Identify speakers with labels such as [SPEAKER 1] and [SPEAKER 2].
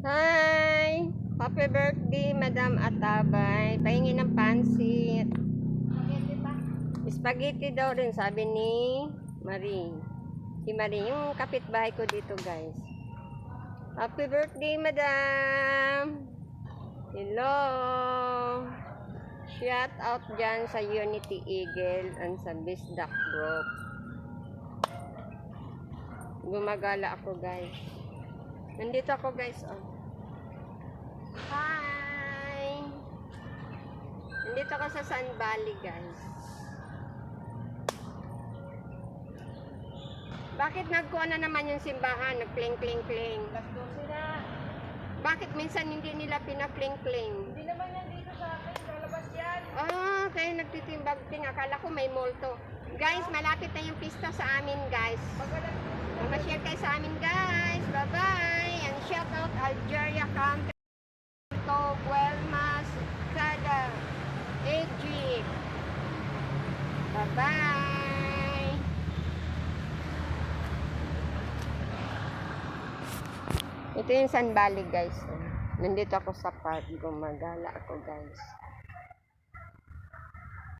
[SPEAKER 1] Hi! Happy birthday, Madam Atabay. Pahingi ng pansit. Spaghetti daw rin, sabi ni Marie. Si Marie, yung kapitbahay ko dito, guys. Happy birthday, Madam! Hello! Shout out dyan sa Unity Eagle and sa Bisdak Group. Gumagala ako, guys. Nandito ako, guys. Oh. Hi! Nandito ako sa San Valley, guys. Bakit nagkuha na naman yung simbahan? Nag-kling-kling-kling.
[SPEAKER 2] Alas 12 na.
[SPEAKER 1] Bakit minsan hindi nila pina-kling-kling?
[SPEAKER 2] Hindi naman yan dito sa akin. Lalabas yan.
[SPEAKER 1] Ah, kaya nagtitimbag-ting. Akala ko may multo. Guys, malapit na yung pista sa amin, guys. Mag-share kayo sa amin, guys. Bye-bye. And shout out Algeria Country. To Guelmas, Sada, Egypt. Bye-bye. Ito yung San Valley, guys. Nandito ako sa park. Gumagala ako, guys.